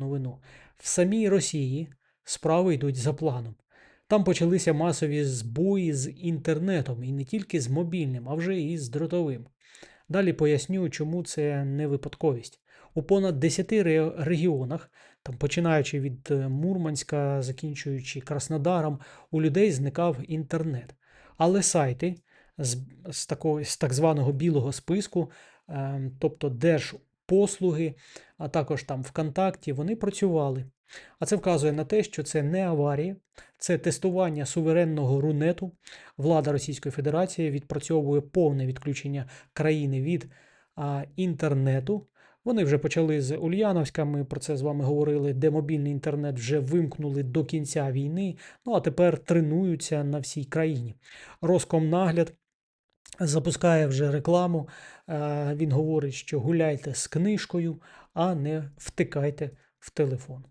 новину. В самій Росії справи йдуть за планом. Там почалися масові збої з інтернетом, і не тільки з мобільним, а вже і з дротовим. Далі поясню, чому це не випадковість. У понад 10 регіонах, там починаючи від е, Мурманська, закінчуючи Краснодаром, у людей зникав інтернет. Але сайти з, з, такого, з так званого білого списку, е, тобто держпослуги, а також там ВКонтакті, вони працювали. А це вказує на те, що це не аварія, це тестування суверенного рунету. Влада Російської Федерації відпрацьовує повне відключення країни від а, інтернету. Вони вже почали з Ульяновська, ми про це з вами говорили, де мобільний інтернет вже вимкнули до кінця війни, ну а тепер тренуються на всій країні. Роскомнагляд запускає вже рекламу. е, Він говорить, що гуляйте з книжкою, а не втикайте в телефон.